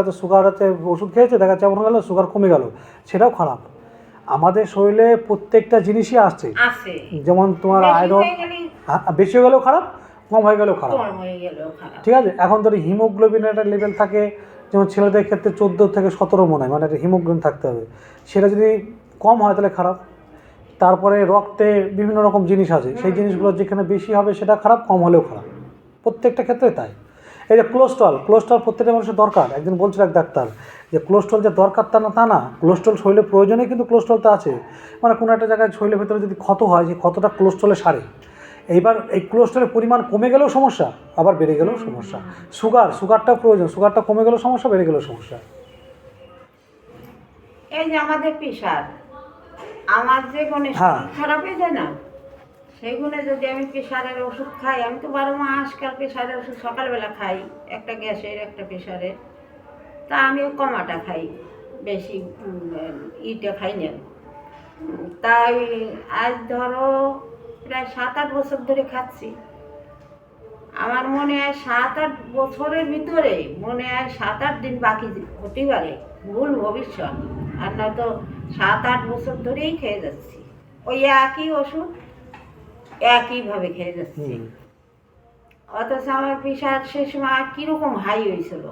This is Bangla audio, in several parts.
হয়তো সুগার হচ্ছে ওষুধ খেয়েছে দেখা যাচ্ছে এমন গেল সুগার কমে গেল। সেটাও খারাপ। আমাদের শরীরে প্রত্যেকটা জিনিসই আসছে। যেমন তোমার আয়রন বেশি হয়ে গেলেও খারাপ কম হয়ে গেলেও খারাপ। কম হয়ে গেলেও খারাপ। ঠিক আছে? এখন ধরো হিমোগ্লোবিনের একটা লেভেল থাকে যেমন ছেলেদের ক্ষেত্রে চোদ্দ থেকে সতেরো মনে হয় মানে একটা হিমোগ্লোবিন থাকতে হবে। সেটা যদি কম হয় তাহলে খারাপ। তারপরে রক্তে বিভিন্ন রকম জিনিস আছে। সেই জিনিসগুলো যেখানে বেশি হবে সেটা খারাপ কম হলেও খারাপ। প্রত্যেকটা ক্ষেত্রে তাই। এই যে কোলেস্ট্রল কোলেস্ট্রল প্রত্যেকটা মানুষের দরকার। একজন বলছিল এক ডাক্তার যে কোলেস্ট্রল যে দরকার তা না তা না। কোলেস্ট্রল শরীরে প্রয়োজনে কিন্তু কোলেস্ট্রলটা আছে। মানে কোনো একটা জায়গায় শরীরের ভেতরে যদি ক্ষত হয় সেই ক্ষতটা কোলেস্ট্রলে সারে। এইবার এই কোলেস্ট্রলের পরিমাণ কমে গেলেও সমস্যা আবার বেড়ে গেলেও সমস্যা। সুগার সুগারটাও প্রয়োজন সুগারটা কমে গেলেও সমস্যা বেড়ে গেলেও সমস্যা। এই যে আমাদের প্রেশার আমার যে কোনো হ্যাঁ। খারাপ হয়ে যায় না? সেই গুণে যদি আমি প্রেশারের ওষুধ খাই, আমি তো বারো মাস কাল প্রেশারের ওষুধ সকালবেলা খাই, একটা গ্যাসের, একটা প্রেশারের। তা আমি কমাটা খাই, বেশি ইটা খাই না। তাই আজ ধরো প্রায় সাত আট বছর ধরে খাচ্ছি। আমার মনে হয় সাত আট বছরের ভিতরে মনে হয় সাত আট দিন বাকি হতে পারে, ভুল ভবিষ্যৎ। আর নয়তো সাত আট বছর ধরেই খেয়ে যাচ্ছি। ওই একই ওষুধ একইভাবে খেয়ে যাচ্ছি। অথচ আমার প্রেশার সে সময় কীরকম হাই হয়েছিল।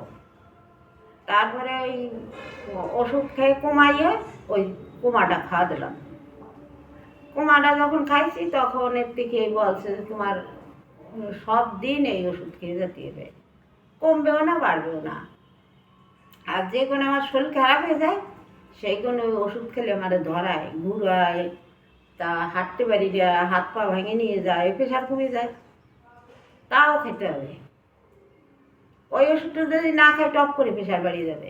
তারপরে ওই ওষুধ খেয়ে কমাইয়ে ওই কোমাটা খাওয়া দিলাম। কোমাটা যখন খাইছি তখন এর থেকে বলছে যে তোমার সব দিন এই ওষুধ খেয়ে যেতে হবে। কমবেও না বাড়বেও না। আর যে কোনো আমার শরীর খারাপ হয়ে যায় সেই কোনো ওষুধ খেলে আমার ধরায় ঘুরায় তা হাঁটতে পারি না, হাত পা ভেঙে নিয়ে যায় প্রেশার কমে যায়। তাও খেতে হবে। ওই ওষুধটা যদি না খায়, টপ করে প্রেশার বাড়িয়ে যাবে।